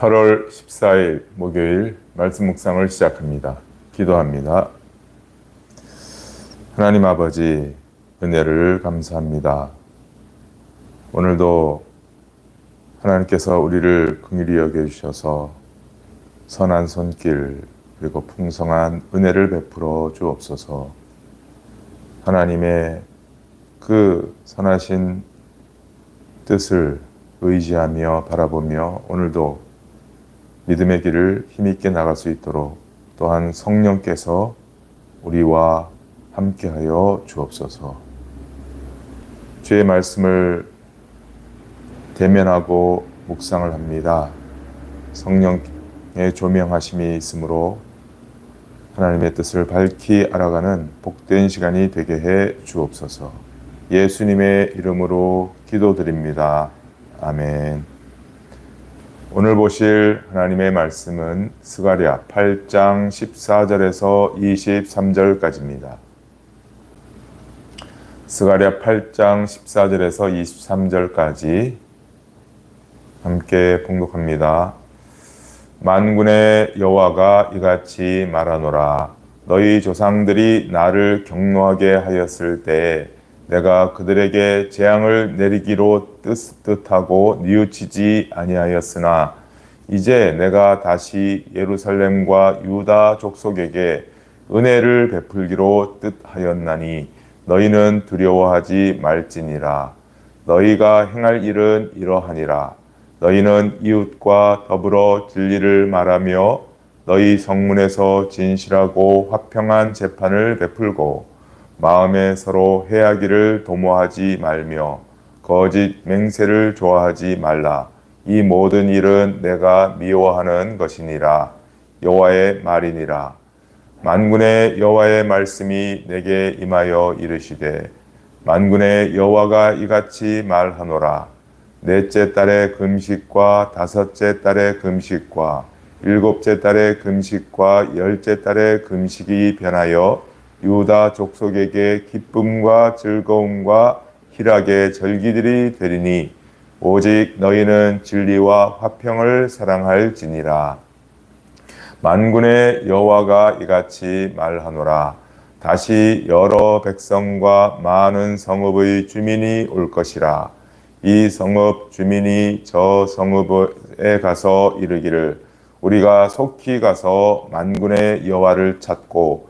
8월 14일 목요일 말씀 묵상을 시작합니다. 기도합니다. 하나님 아버지 은혜를 감사합니다. 오늘도 하나님께서 우리를 긍휼히 여겨 주셔서 선한 손길 그리고 풍성한 은혜를 베풀어 주옵소서. 하나님의 그 선하신 뜻을 의지하며 바라보며 오늘도 믿음의 길을 힘있게 나갈 수 있도록 또한 성령께서 우리와 함께하여 주옵소서. 주의 말씀을 대면하고 묵상을 합니다. 성령의 조명하심이 있으므로 하나님의 뜻을 밝히 알아가는 복된 시간이 되게 해 주옵소서. 예수님의 이름으로 기도드립니다. 아멘. 오늘 보실 하나님의 말씀은 스가랴 8장 14절에서 23절까지입니다. 스가랴 8장 14절에서 23절까지 함께 봉독합니다. 만군의 여호와가 이같이 말하노라 너희 조상들이 나를 경노하게 하였을 때에 내가 그들에게 재앙을 내리기로 뜻, 뜻하고 뉘우치지 아니하였으나 이제 내가 다시 예루살렘과 유다 족속에게 은혜를 베풀기로 뜻하였나니 너희는 두려워하지 말지니라. 너희가 행할 일은 이러하니라. 너희는 이웃과 더불어 진리를 말하며 너희 성문에서 진실하고 화평한 재판을 베풀고 마음에 서로 해하기를 도모하지 말며 거짓 맹세를 좋아하지 말라. 이 모든 일은 내가 미워하는 것이니라. 여호와의 말이니라. 만군의 여호와의 말씀이 내게 임하여 이르시되 만군의 여호와가 이같이 말하노라. 넷째 달의 금식과 다섯째 달의 금식과 일곱째 달의 금식과 열째 달의 금식이 변하여 유다 족속에게 기쁨과 즐거움과 희락의 절기들이 되리니 오직 너희는 진리와 화평을 사랑할지니라. 만군의 여호와가 이같이 말하노라. 다시 여러 백성과 많은 성읍의 주민이 올 것이라. 이 성읍 주민이 저 성읍에 가서 이르기를 우리가 속히 가서 만군의 여호와를 찾고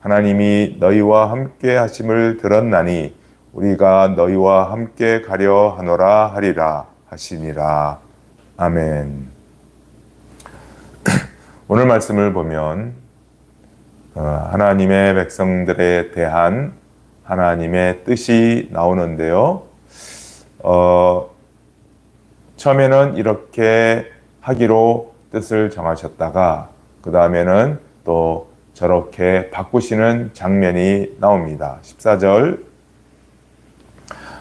하나님이 너희와 함께 하심을 들었나니 우리가 너희와 함께 가려 하노라 하리라 하시니라. 아멘. 오늘 말씀을 보면 어, 하나님의 백성들에 대한 하나님의 뜻이 나오는데요. 어, 처음에는 이렇게 하기로 뜻을 정하셨다가 그 다음에는 또 저렇게 바꾸시는 장면이 나옵니다. 14절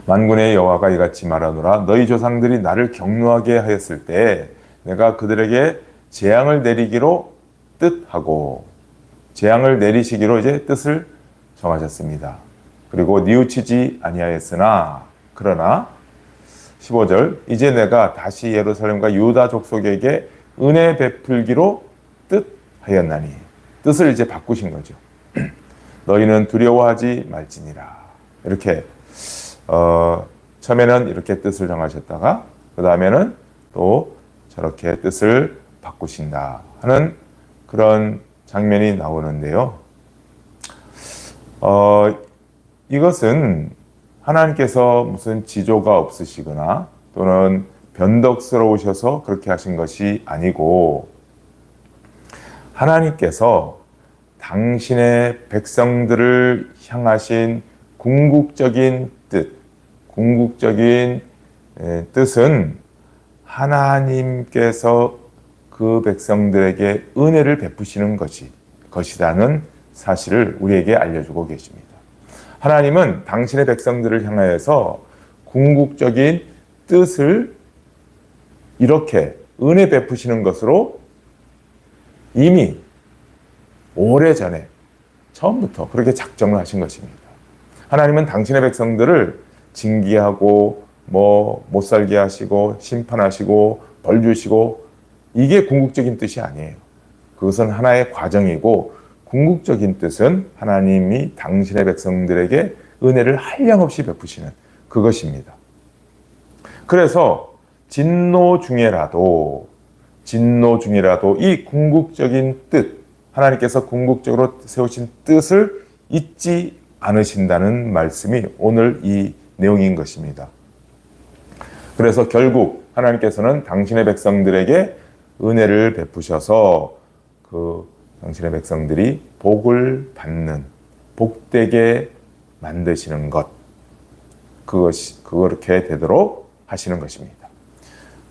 만군의 여호와가 이같이 말하노라 너희 조상들이 나를 경노하게 하였을 때 내가 그들에게 재앙을 내리기로 뜻하고 재앙을 내리시기로 이제 뜻을 정하셨습니다. 그리고 뉘우치지 아니하였으나 그러나 15절 이제 내가 다시 예루살렘과 유다 족속에게 은혜 베풀기로 뜻하였나니 뜻을 이제 바꾸신 거죠. 너희는 두려워하지 말지니라. 이렇게 어, 처음에는 이렇게 뜻을 정하셨다가 그 다음에는 또 저렇게 뜻을 바꾸신다 하는 그런 장면이 나오는데요. 어, 이것은 하나님께서 무슨 지조가 없으시거나 또는 변덕스러우셔서 그렇게 하신 것이 아니고 하나님께서 당신의 백성들을 향하신 궁극적인 뜻, 궁극적인 뜻은 하나님께서 그 백성들에게 은혜를 베푸시는 것이 것이라는 사실을 우리에게 알려주고 계십니다. 하나님은 당신의 백성들을 향하여서 궁극적인 뜻을 이렇게 은혜 베푸시는 것으로 이미 오래 전에 처음부터 그렇게 작정을 하신 것입니다. 하나님은 당신의 백성들을 징계하고 뭐 못 살게 하시고 심판하시고 벌 주시고 이게 궁극적인 뜻이 아니에요. 그것은 하나의 과정이고 궁극적인 뜻은 하나님이 당신의 백성들에게 은혜를 한량없이 베푸시는 그것입니다. 그래서 진노 중에라도 진노 중이라도 이 궁극적인 뜻 하나님께서 궁극적으로 세우신 뜻을 잊지 않으신다는 말씀이 오늘 이 내용인 것입니다. 그래서 결국 하나님께서는 당신의 백성들에게 은혜를 베푸셔서 그 당신의 백성들이 복을 받는 복되게 만드시는 것 그것이 그렇게 되도록 하시는 것입니다.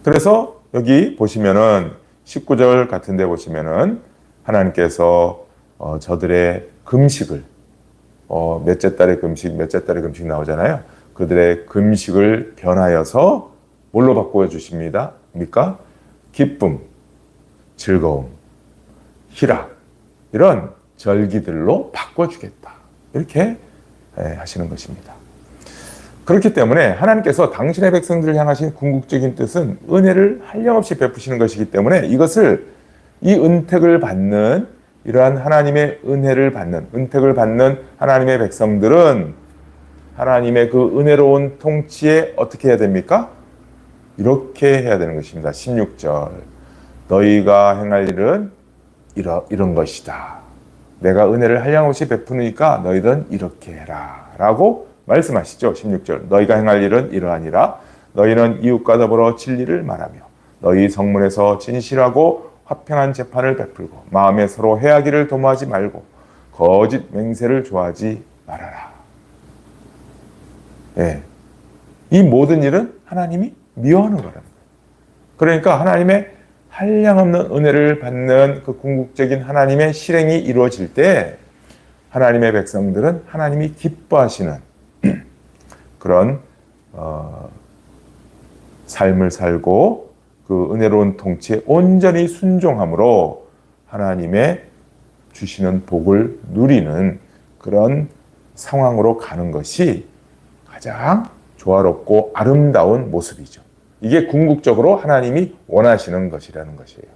그래서 여기 보시면은 19절 같은 데 보시면은 하나님께서 어, 저들의 금식을 어, 몇째 달의 금식, 몇째 달의 금식 나오잖아요. 그들의 금식을 변하여서 뭘로 바꾸어 주십니다? 입니까? 기쁨, 즐거움, 희락 이런 절기들로 바꿔 주겠다. 이렇게 예, 하시는 것입니다. 그렇기 때문에 하나님께서 당신의 백성들을 향하신 궁극적인 뜻은 은혜를 한량없이 베푸시는 것이기 때문에 이것을 이 은택을 받는 이러한 하나님의 은혜를 받는 은택을 받는 하나님의 백성들은 하나님의 그 은혜로운 통치에 어떻게 해야 됩니까? 이렇게 해야 되는 것입니다. 16절. 너희가 행할 일은 이러, 이런 것이다. 내가 은혜를 한량없이 베푸니까 너희들은 이렇게 해라. 라고 말씀하시죠. 16절. 너희가 행할 일은 이러하니라. 너희는 이웃과 더불어 진리를 말하며 너희 성문에서 진실하고 화평한 재판을 베풀고 마음에 서로 해하기를 도모하지 말고 거짓 맹세를 좋아하지 말아라. 예. 이 모든 일은 하나님이 미워하는 거랍니다. 그러니까 하나님의 한량없는 은혜를 받는 그 궁극적인 하나님의 실행이 이루어질 때 하나님의 백성들은 하나님이 기뻐하시는 그런 어, 삶을 살고 그 은혜로운 통치에 온전히 순종함으로 하나님의 주시는 복을 누리는 그런 상황으로 가는 것이 가장 조화롭고 아름다운 모습이죠. 이게 궁극적으로 하나님이 원하시는 것이라는 것이에요.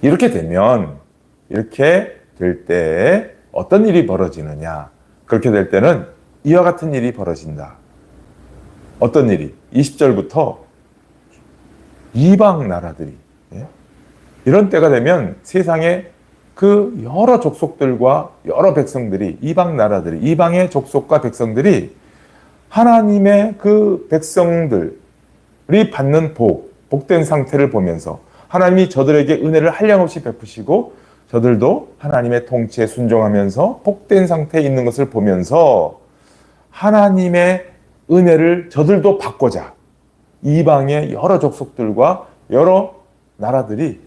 이렇게 되면 이렇게 될 때 어떤 일이 벌어지느냐? 그렇게 될 때는 이와 같은 일이 벌어진다. 어떤 일이? 20절부터 이방 나라들이 예? 이런 때가 되면 세상에 그 여러 족속들과 여러 백성들이 이방 나라들이 이방의 족속과 백성들이 하나님의 그 백성들이 받는 복, 복된 상태를 보면서 하나님이 저들에게 은혜를 한량없이 베푸시고 저들도 하나님의 통치에 순종하면서 복된 상태에 있는 것을 보면서 하나님의 은혜를 저들도 받고자 이방의 여러 족속들과 여러 나라들이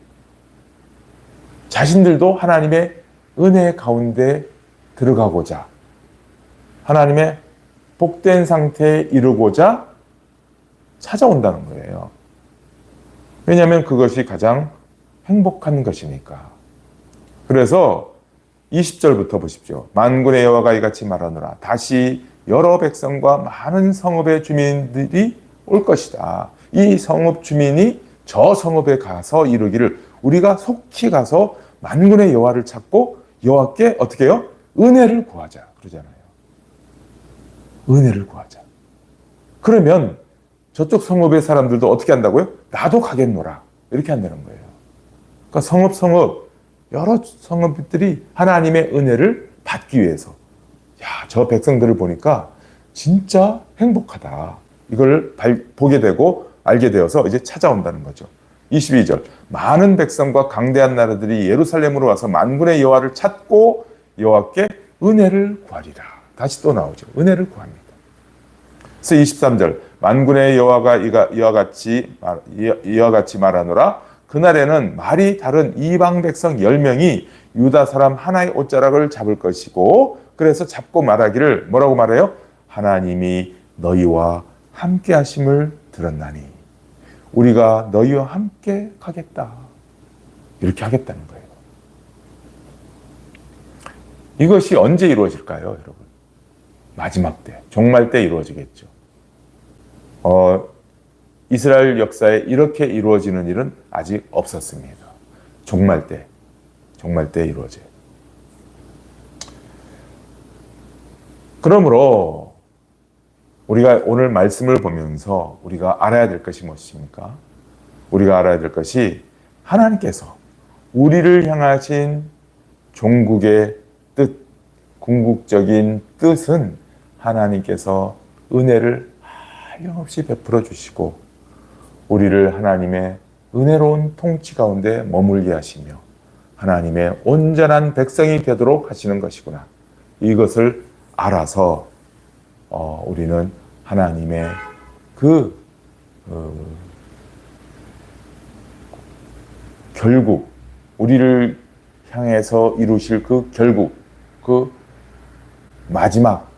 자신들도 하나님의 은혜 가운데 들어가고자 하나님의 복된 상태에 이르고자 찾아온다는 거예요. 왜냐하면 그것이 가장 행복한 것이니까. 그래서 20절부터 보십시오. 만군의 여호와가 이같이 말하노라. 다시 여러 백성과 많은 성읍의 주민들이 올 것이다. 이 성읍 주민이 저 성읍에 가서 이루기를 우리가 속히 가서 만군의 여호와를 찾고 여호와께 어떻게 해요? 은혜를 구하자. 그러잖아요. 은혜를 구하자. 그러면 저쪽 성읍의 사람들도 어떻게 한다고요? 나도 가겠노라. 이렇게 한다는 거예요. 그러니까 성읍, 성읍, 여러 성읍들이 하나님의 은혜를 받기 위해서. 야, 저 백성들을 보니까 진짜 행복하다. 이걸 보게 되고 알게 되어서 이제 찾아온다는 거죠. 22절. 많은 백성과 강대한 나라들이 예루살렘으로 와서 만군의 여호와를 찾고 여호와께 은혜를 구하리라. 다시 또 나오죠. 은혜를 구합니다. 그래서 23절 만군의 여호와가 이와 같이 이와 같이 말하노라 그날에는 말이 다른 이방 백성 10명이 유다 사람 하나의 옷자락을 잡을 것이고 그래서 잡고 말하기를 뭐라고 말해요? 하나님이 너희와 함께 하심을 들었나니 우리가 너희와 함께 가겠다. 이렇게 하겠다는 거예요. 이것이 언제 이루어질까요, 여러분? 마지막 때, 종말 때 이루어지겠죠. 어, 이스라엘 역사에 이렇게 이루어지는 일은 아직 없었습니다. 종말 때, 종말 때 이루어져요. 그러므로 우리가 오늘 말씀을 보면서 우리가 알아야 될 것이 무엇입니까? 우리가 알아야 될 것이 하나님께서 우리를 향하신 종국의 뜻, 궁극적인 뜻은 하나님께서 은혜를 한량없이 베풀어 주시고 우리를 하나님의 은혜로운 통치 가운데 머물게 하시며 하나님의 온전한 백성이 되도록 하시는 것이구나. 이것을 알아서 어, 우리는 하나님의 그 어, 결국 우리를 향해서 이루실 그 결국 그 마지막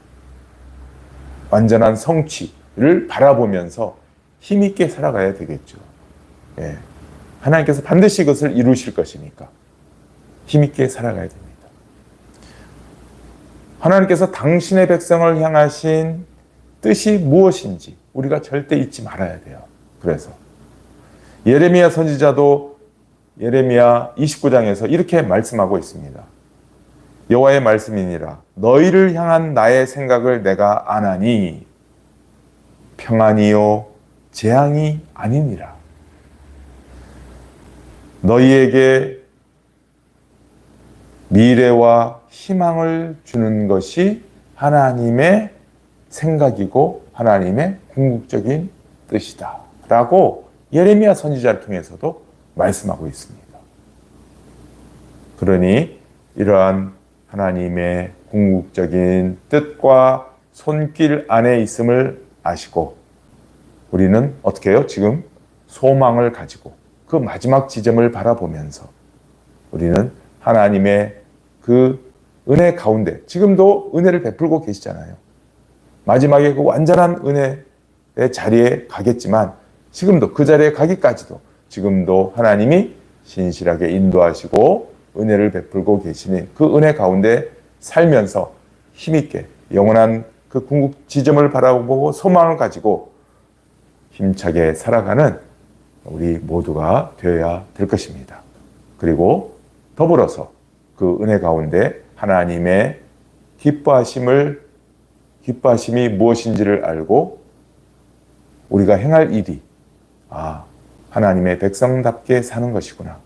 완전한 성취를 바라보면서 힘 있게 살아가야 되겠죠. 예. 하나님께서 반드시 그것을 이루실 것이니까 힘 있게 살아가야 됩니다. 하나님께서 당신의 백성을 향하신 뜻이 무엇인지 우리가 절대 잊지 말아야 돼요. 그래서 예레미야 선지자도 예레미야 29장에서 이렇게 말씀하고 있습니다. 여호와의 말씀이니라 너희를 향한 나의 생각을 내가 아나니 평안이요 재앙이 아니니라. 너희에게 미래와 희망을 주는 것이 하나님의 생각이고 하나님의 궁극적인 뜻이다. 라고 예레미야 선지자를 통해서도 말씀하고 있습니다. 그러니 이러한 하나님의 궁극적인 뜻과 손길 안에 있음을 아시고 우리는 어떻게 해요? 지금 소망을 가지고 그 마지막 지점을 바라보면서 우리는 하나님의 그 은혜 가운데 지금도 은혜를 베풀고 계시잖아요. 마지막에 그 완전한 은혜의 자리에 가겠지만 지금도 그 자리에 가기까지도 지금도 하나님이 신실하게 인도하시고 은혜를 베풀고 계시니 그 은혜 가운데 살면서 힘있게 영원한 그 궁극 지점을 바라보고 소망을 가지고 힘차게 살아가는 우리 모두가 되어야 될 것입니다. 그리고 더불어서 그 은혜 가운데 하나님의 기뻐하심을 기뻐하심이 무엇인지를 알고 우리가 행할 일이 아 하나님의 백성답게 사는 것이구나.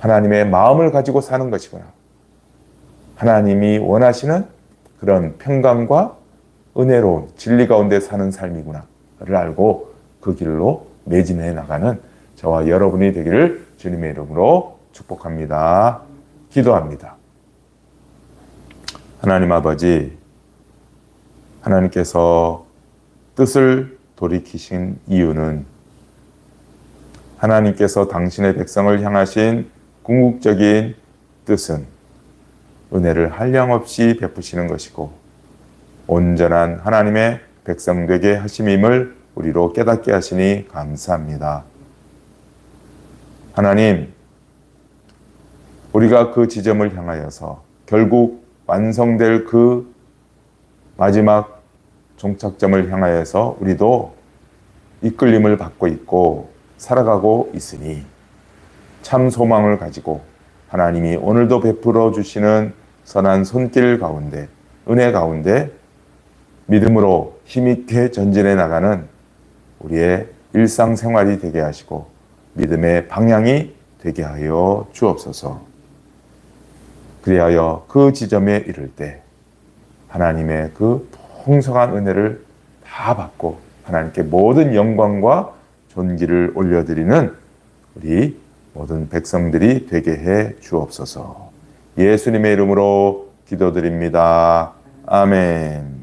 하나님의 마음을 가지고 사는 것이구나. 하나님이 원하시는 그런 평강과 은혜로운 진리 가운데 사는 삶이구나를 알고 그 길로 매진해 나가는 저와 여러분이 되기를 주님의 이름으로 축복합니다. 기도합니다. 하나님 아버지, 하나님께서 뜻을 돌이키신 이유는 하나님께서 당신의 백성을 향하신 궁극적인 뜻은 은혜를 한량없이 베푸시는 것이고 온전한 하나님의 백성 되게 하심임을 우리로 깨닫게 하시니 감사합니다. 하나님, 우리가 그 지점을 향하여서 결국 완성될 그 마지막 종착점을 향하여서 우리도 이끌림을 받고 있고 살아가고 있으니 참 소망을 가지고 하나님이 오늘도 베풀어 주시는 선한 손길 가운데 은혜 가운데 믿음으로 힘있게 전진해 나가는 우리의 일상생활이 되게 하시고 믿음의 방향이 되게 하여 주옵소서. 그리하여 그 지점에 이를 때 하나님의 그 풍성한 은혜를 다 받고 하나님께 모든 영광과 존귀를 올려드리는 우리 모든 백성들이 되게 해 주옵소서. 예수님의 이름으로 기도드립니다. 아멘.